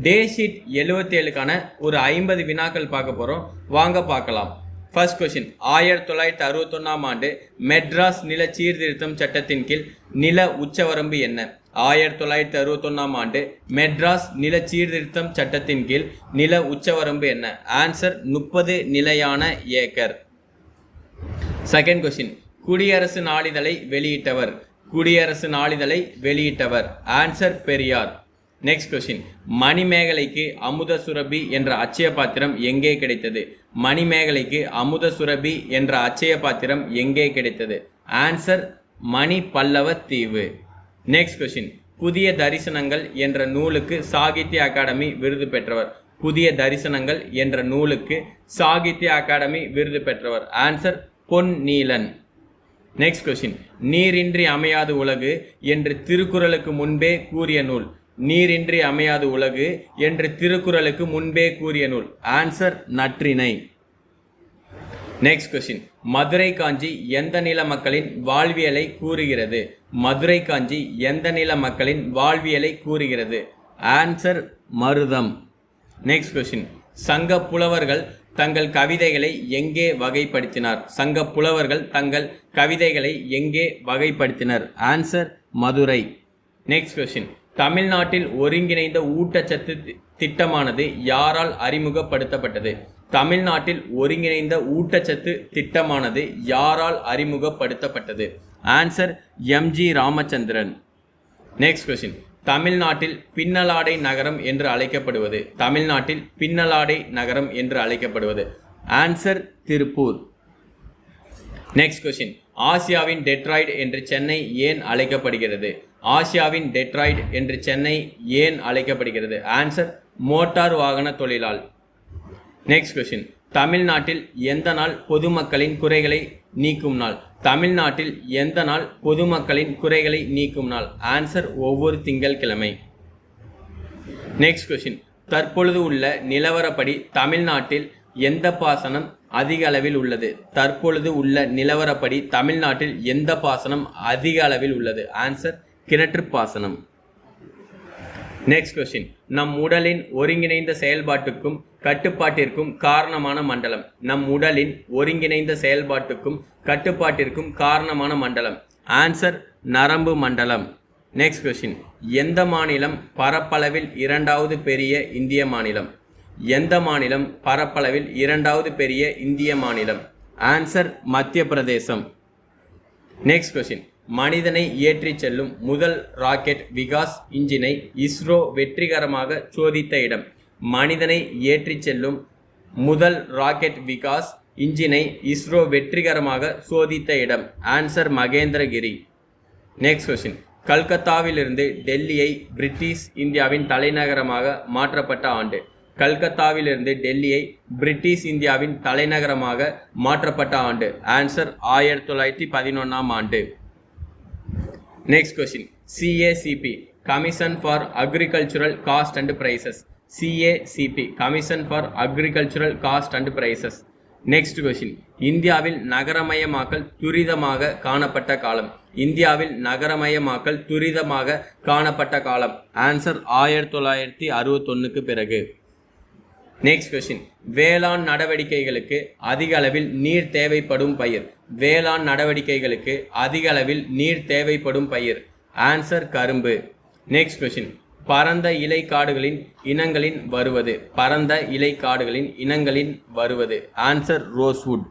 டே sheet எழுபத்தி ஏழுக்கான ஒரு ஐம்பது வினாக்கள் பார்க்க போகிறோம் வாங்க பார்க்கலாம். ஃபர்ஸ்ட் கொஷின் ஆயிரத்தி தொள்ளாயிரத்தி அறுபத்தொன்னாம் ஆண்டு மெட்ராஸ் நில சீர்திருத்தம் சட்டத்தின் கீழ் நில உச்சவரம்பு என்ன? ஆயிரத்தி தொள்ளாயிரத்தி அறுபத்தொன்னாம் ஆண்டு மெட்ராஸ் நில சீர்திருத்தம் சட்டத்தின் கீழ் நில உச்சவரம்பு என்ன? ஆன்சர் முப்பது நிலையான ஏக்கர். செகண்ட் கொஷின் குடியரசு நாளிதழை வெளியிட்டவர். குடியரசு நாளிதழை வெளியிட்டவர். ஆன்சர் பெரியார். நெக்ஸ்ட் கொஸ்டின் மணிமேகலைக்கு அமுத சுரபி என்ற அச்சய பாத்திரம் எங்கே கிடைத்தது? மணிமேகலைக்கு அமுத சுரபி என்ற அச்சய பாத்திரம் எங்கே கிடைத்தது? ஆன்சர் மணி பல்லவ தீவு நெக்ஸ்ட் கொஸ்டின் புதிய தரிசனங்கள் என்ற நூலுக்கு சாகித்ய அகாடமி விருது பெற்றவர். புதிய தரிசனங்கள் என்ற நூலுக்கு சாகித்ய அகாடமி விருது பெற்றவர். ஆன்சர் பொன் நீலன் நெக்ஸ்ட் கொஸ்டின் நீரின்றி அமையாது உலகு என்று திருக்குறளுக்கு முன்பே கூறிய நூல். நீரின்றி அமையாது உலகு என்று திருக்குறளுக்கு முன்பே கூறிய நூல். Answer Natrinai next question Madurai Kanchi எந்த நில மக்களின் வாழ்வியலை கூறுகிறது? மதுரை காஞ்சி எந்த நில மக்களின் வாழ்வியலை கூறுகிறது? ஆன்சர் மருதம். நெக்ஸ்ட் கொஸ்டின் சங்க புலவர்கள் தங்கள் கவிதைகளை எங்கே வகைப்படுத்தினார்? சங்க புலவர்கள் தங்கள் கவிதைகளை எங்கே வகைப்படுத்தினர்? ஆன்சர் மதுரை. நெக்ஸ்ட் கொஸ்டின் தமிழ்நாட்டில் ஒருங்கிணைந்த ஊட்டச்சத்து திட்டமானது யாரால் அறிமுகப்படுத்தப்பட்டது? தமிழ்நாட்டில் ஒருங்கிணைந்த ஊட்டச்சத்து திட்டமானது யாரால் அறிமுகப்படுத்தப்பட்டது? Answer MG Ramachandran next question தமிழ்நாட்டில் பின்னலாடை நகரம் என்று அழைக்கப்படுவது? தமிழ்நாட்டில் பின்னலாடை நகரம் என்று அழைக்கப்படுவது? ஆன்சர் திருப்பூர். நெக்ஸ்ட் கொஸ்டின் ஆசியாவின் டெட்ராய்டு என்று சென்னை ஏன் அழைக்கப்படுகிறது? ஆசியாவின் டெட்ராய்ட் என்று சென்னை ஏன் அழைக்கப்படுகிறது? ஆன்சர் மோட்டார் வாகன தொழிலால் நெக்ஸ்ட் கொஷின் தமிழ்நாட்டில் எந்த நாள் பொதுமக்களின் குறைகளை நீக்கும் நாள்? தமிழ்நாட்டில் எந்த நாள் பொதுமக்களின் குறைகளை நீக்கும் நாள்? ஆன்சர் ஒவ்வொரு திங்கள்கிழமை. நெக்ஸ்ட் கொஷின் தற்பொழுது உள்ள நிலவரப்படி தமிழ்நாட்டில் எந்த பாசனம் அதிக அளவில் உள்ளது? தற்பொழுது உள்ள நிலவரப்படி தமிழ்நாட்டில் எந்த பாசனம் அதிக அளவில் உள்ளது? ஆன்சர் கிணற்று பாசனம். நெக்ஸ்ட் கொஸ்டின் நம் உடலின் ஒருங்கிணைந்த செயல்பாட்டுக்கும் கட்டுப்பாட்டிற்கும் காரணமான மண்டலம். நம் உடலின் ஒருங்கிணைந்த செயல்பாட்டுக்கும் கட்டுப்பாட்டிற்கும் காரணமான மண்டலம். ஆன்சர் நரம்பு மண்டலம். நெக்ஸ்ட் கொஸ்டின் எந்த மாநிலம் பரப்பளவில் இரண்டாவது பெரிய இந்திய மாநிலம்? எந்த மாநிலம் பரப்பளவில் இரண்டாவது பெரிய இந்திய மாநிலம்? ஆன்சர் மத்திய பிரதேசம். நெக்ஸ்ட் கொஸ்டின் மனிதனை ஏற்றிச் செல்லும் முதல் ராக்கெட் விகாஸ் இன்ஜினை இஸ்ரோ வெற்றிகரமாக சோதித்த இடம். மனிதனை ஏற்றிச் செல்லும் முதல் ராக்கெட் விகாஸ் இன்ஜினை இஸ்ரோ வெற்றிகரமாக சோதித்த இடம். ஆன்சர் மகேந்திரகிரி. நெக்ஸ்ட் கொஸ்டின் கல்கத்தாவிலிருந்து டெல்லியை பிரிட்டிஷ் இந்தியாவின் தலைநகரமாக மாற்றப்பட்ட ஆண்டு. கல்கத்தாவிலிருந்து டெல்லியை பிரிட்டிஷ் இந்தியாவின் தலைநகரமாக மாற்றப்பட்ட ஆண்டு. ஆன்சர் ஆயிரத்தி தொள்ளாயிரத்தி பதினொன்றாம் ஆண்டு. Next question CACP commission for agricultural cost and prices CACP commission for agricultural cost and prices next question இந்தியாவில் நகரமயமாக்கல் துரிதமாக காணப்பட்ட காலம். இந்தியாவில் நகரமயமாக்கல் துரிதமாக காணப்பட்ட காலம். ஆன்சர் ஆயிரத்தி தொள்ளாயிரத்தி அறுபத்தொன்னுக்கு பிறகு. நெக்ஸ்ட் கொஸ்டின் வேளாண் நடவடிக்கைகளுக்கு அதிக அளவில் நீர் தேவைப்படும் பயிர். வேளாண் நடவடிக்கைகளுக்கு அதிக அளவில் நீர் தேவைப்படும் பயிர். ஆன்சர் கரும்பு. நெக்ஸ்ட் கொஸ்டின் பரந்த இலை காடுகளின் இனங்களின் வருவது. பரந்த இலை காடுகளின் இனங்களின் வருவது. Answer rosewood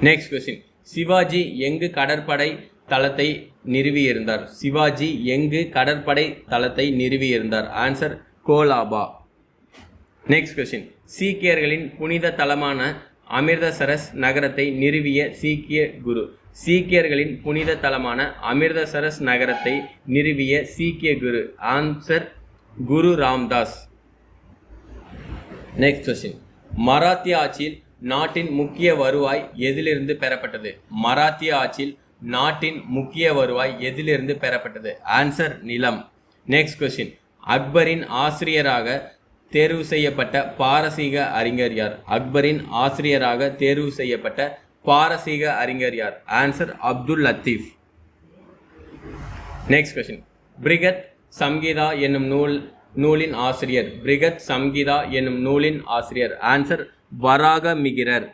next question Shivaji எங்கு கடற்படை தளத்தை நிறுவியிருந்தார்? சிவாஜி எங்கு கடற்படை தளத்தை நிறுவியிருந்தார்? ஆன்சர் கோலாபா. நெக்ஸ்ட் கொஸ்டின் சீக்கியர்களின் புனித தலமான அமிர்தசரஸ் நகரத்தை நிறுவிய சீக்கிய குரு. சீக்கியர்களின் புனித தலமான அமிர்தசரஸ் நகரத்தை நிறுவிய சீக்கிய குரு. Answer Guru Ramdas. Next question மராத்திய ஆட்சியில் நாட்டின் முக்கிய வருவாய் எதிலிருந்து பெறப்பட்டது? மராத்திய ஆட்சியில் நாட்டின் முக்கிய வருவாய் எதிலிருந்து பெறப்பட்டது? ஆன்சர் நிலம். நெக்ஸ்ட் கொஸ்டின் அக்பரின் ஆசிரியராக தேர்வு செய்யப்பட்ட பாரசீக அறிஞர் யார்? அக்பரின் ஆசிரியராக தேர்வு செய்யப்பட்ட பாரசீக அறிஞர் யார்? Answer Abdul Latif next question Brihat Samhita என்னும் நூல் நூலின் ஆசிரியர். பிரிகத் சம்கீதா என்னும் நூலின் ஆசிரியர். ஆன்சர் வராக மிகிரர்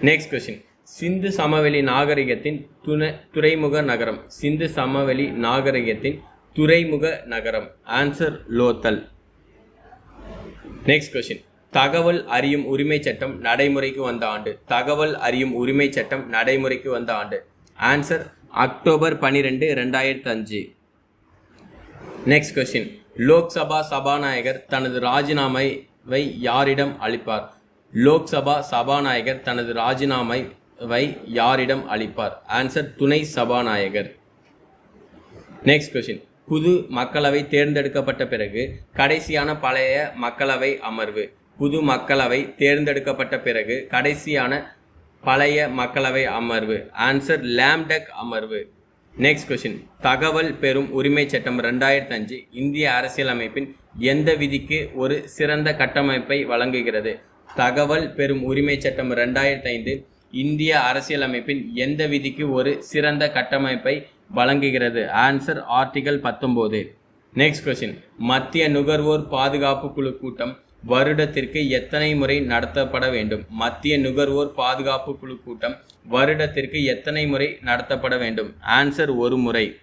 நெக்ஸ்ட் கொஸ்டின் சிந்து சமவெளி நாகரிகத்தின் துணை துறைமுக நகரம். சிந்து சமவெளி நாகரிகத்தின் துறைமுக நகரம். ஆன்சர் லோத்தல். நெக்ஸ்ட் கொஸ்டின் தகவல் அறியும் உரிமை சட்டம் நடைமுறைக்கு வந்த ஆண்டு. தகவல் அறியும் உரிமை சட்டம் நடைமுறைக்கு வந்த ஆண்டு. ஆன்சர் அக்டோபர் பன்னிரெண்டு ரெண்டாயிரத்தி அஞ்சு நெக்ஸ்ட் கொஸ்டின் லோக்சபா சபாநாயகர் தனது ராஜினாமாவை யாரிடம் அளிப்பார்? லோக்சபா சபாநாயகர் தனது ராஜினாமாவை யாரிடம் அளிப்பார்? ஆன்சர் துணை சபாநாயகர். நெக்ஸ்ட் கொஸ்டின் புது மக்களவை தேர்ந்தெடுக்கப்பட்ட பிறகு கடைசியான பழைய மக்களவை அமர்வு. புது மக்களவை தேர்ந்தெடுக்கப்பட்ட பிறகு கடைசியான பழைய மக்களவை அமர்வு. ஆன்சர் லேம்டெக் அமர்வு. நெக்ஸ்ட் கொஸ்டின் தகவல் பெறும் உரிமை சட்டம் ரெண்டாயிரத்தி அஞ்சு இந்திய அரசியலமைப்பின் எந்த விதிக்கு ஒரு சிறந்த கட்டமைப்பை வழங்குகிறது? தகவல் பெறும் உரிமை சட்டம் ரெண்டாயிரத்தி ஐந்து இந்திய அரசியலமைப்பின் எந்த விதிக்கு ஒரு சிறந்த கட்டமைப்பை வழங்குகிறது. ஆன்சர் ஆர்டிகல் பத்தொம்போது நெக்ஸ்ட் கொஸ்டின் மத்திய நுகர்வோர் பாதுகாப்பு குழு கூட்டம் வருடத்திற்கு எத்தனை முறை நடத்தப்பட வேண்டும்? மத்திய நுகர்வோர் பாதுகாப்பு குழு கூட்டம் வருடத்திற்கு எத்தனை முறை நடத்தப்பட வேண்டும்? ஆன்சர் ஒரு முறை.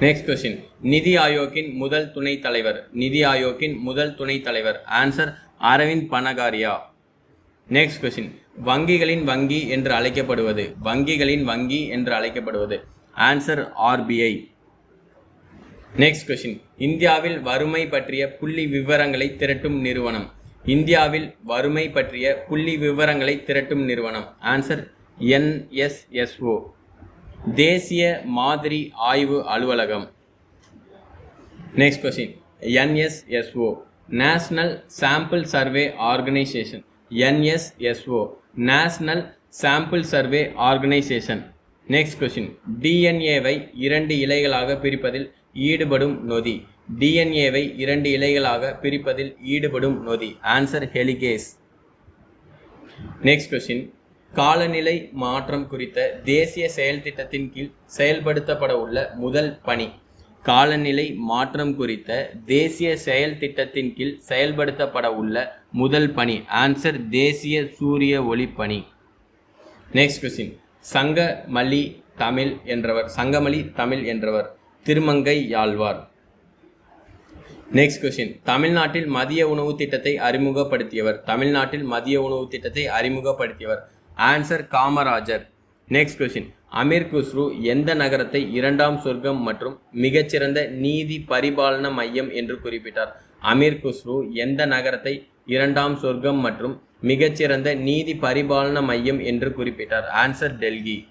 நெக்ஸ்ட் கொஸ்டின் நிதி ஆயோக்கின் முதல் துணைத் தலைவர். நிதி ஆயோக்கின் முதல் துணைத் தலைவர். Answer Arvind Panagariya. Next question வங்கிகளின் வங்கி என்று அழைக்கப்படுவது. வங்கிகளின் வங்கி என்று அழைக்கப்படுவது. ஆன்சர் ஆர்பிஐ நெக்ஸ்ட் கொஸ்டின் இந்தியாவில் வறுமை பற்றிய புள்ளி விவரங்களை திரட்டும் நிறுவனம். இந்தியாவில் வறுமை பற்றிய புள்ளி விவரங்களை திரட்டும் நிறுவனம். ஆன்சர் என்எஸ்எஸ்ஓ தேசிய மாதிரி ஆய்வு அலுவலகம். Next question NSSO national sample survey organisation NSSO national sample survey organisation next question டிஎன்ஏவை இரண்டு இலைகளாக பிரிப்பதில் ஈடுபடும் நொதி. டிஎன்ஏவை இரண்டு இலைகளாக பிரிப்பதில் ஈடுபடும் நொதி. ஆன்சர் ஹெலிகேஸ் நெக்ஸ்ட் கொஷின் காலநிலை மாற்றம் குறித்த தேசிய செயல் திட்டத்தின் கீழ் செயல்படுத்தப்பட உள்ள முதல் பணி. காலநிலை மாற்றம் குறித்த தேசிய செயல் திட்டத்தின் கீழ் செயல்படுத்தப்பட உள்ள முதல் பணி. ஆன்சர் தேசிய சூரிய ஒளி பணி. நெக்ஸ்ட் கொஸ்டின் சங்கமலி தமிழ் என்றவர் சங்கமலி தமிழ் என்றவர் திருமங்கை யாழ்வார். நெக்ஸ்ட் கொஸ்டின் தமிழ்நாட்டில் மதிய உணவு திட்டத்தை அறிமுகப்படுத்தியவர் தமிழ்நாட்டில் மதிய உணவு திட்டத்தை அறிமுகப்படுத்தியவர். Answer Kamarajar. Next question Amir Khusrau எந்த நகரத்தை இரண்டாம் சொர்க்கம் மற்றும் மிகச்சிறந்த நீதி பரிபாலன மையம் என்று குறிப்பிட்டார்? அமீர் குஸ்ரு எந்த நகரத்தை இரண்டாம் சொர்க்கம் மற்றும் மிகச்சிறந்த நீதி பரிபாலன மையம் என்று குறிப்பிட்டார். ஆன்சர் டெல்லி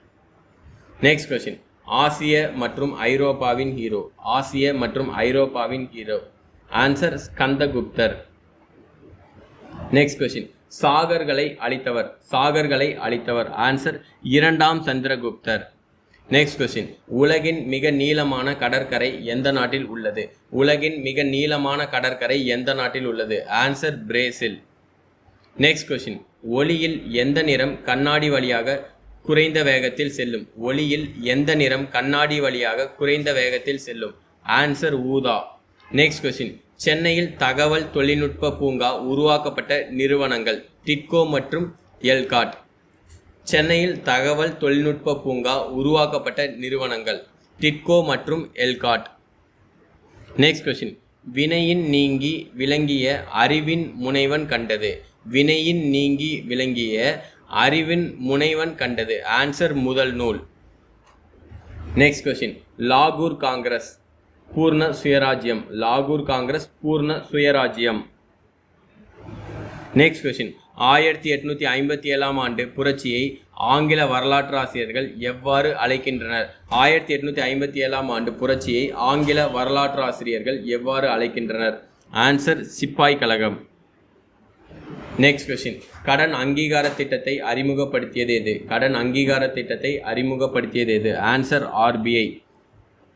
நெக்ஸ்ட் கொஸ்டின் ஆசிய மற்றும் ஐரோப்பாவின் ஹீரோ ஆசிய மற்றும் ஐரோப்பாவின் ஹீரோ ஆன்சர் ஸ்கந்தகுப்தர். நெக்ஸ்ட் கொஸ்டின் சாகர்களை அழித்தவர். சாகர்களை அழித்தவர். ஆன்சர் இரண்டாம் சந்திரகுப்தர். நெக்ஸ்ட் கொஸ்டின் உலகின் மிக நீளமான கடற்கரை எந்த நாட்டில் உள்ளது? உலகின் மிக நீளமான கடற்கரை எந்த நாட்டில் உள்ளது? ஆன்சர் பிரேசில் நெக்ஸ்ட் கொஸ்டின் ஒளியில் எந்த நிறம் கண்ணாடி வழியாக குறைந்த வேகத்தில் செல்லும்? ஒளியில் எந்த நிறம் கண்ணாடி வழியாக குறைந்த வேகத்தில் செல்லும்? ஆன்சர் ஊதா. நெக்ஸ்ட் கொஸ்டின் சென்னையில் தகவல் தொழில்நுட்ப பூங்கா உருவாக்கப்பட்ட நிறுவனங்கள் டிட்கோ மற்றும் எல்காட். சென்னையில் தகவல் தொழில்நுட்ப பூங்கா உருவாக்கப்பட்ட நிறுவனங்கள் டிட்கோ மற்றும் எல்காட். நெக்ஸ்ட் கொஸ்டின் வினையின் நீங்கி விளங்கிய அறிவின் முனைவன் கண்டது. வினையின் நீங்கி விளங்கிய அறிவின் முனைவன் கண்டது. ஆன்சர் முதல் நூல். நெக்ஸ்ட் கொஸ்டின் லாகூர் காங்கிரஸ் பூர்ண சுயராஜ்யம். லாகூர் காங்கிரஸ் பூர்ண சுயராஜ்யம். நெக்ஸ்ட் கொஸ்டின் ஆயிரத்தி எட்நூற்றி ஐம்பத்தி ஏழாம் ஆண்டு புரட்சியை ஆங்கில வரலாற்றாசிரியர்கள் எவ்வாறு அழைக்கின்றனர்? ஆயிரத்தி எட்நூற்றி ஐம்பத்தி ஏழாம் ஆண்டு புரட்சியை ஆங்கில வரலாற்றாசிரியர்கள் எவ்வாறு அழைக்கின்றனர்? ஆன்சர் சிப்பாய் கழகம். நெக்ஸ்ட் கொஷின் கடன் அங்கீகார திட்டத்தை அறிமுகப்படுத்தியது எது? கடன் அங்கீகார திட்டத்தை அறிமுகப்படுத்தியது எது? ஆன்சர் ஆர்பிஐ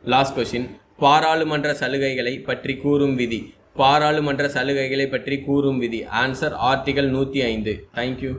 லாஸ்ட் கொஷின் பாராளுமன்ற சலுகைகளை பற்றி கூறும் விதி. பாராளுமன்ற சலுகைகளை பற்றி கூறும் விதி. ஆன்சர் ஆர்டிகல் நூற்றி ஐந்து. தேங்க்யூ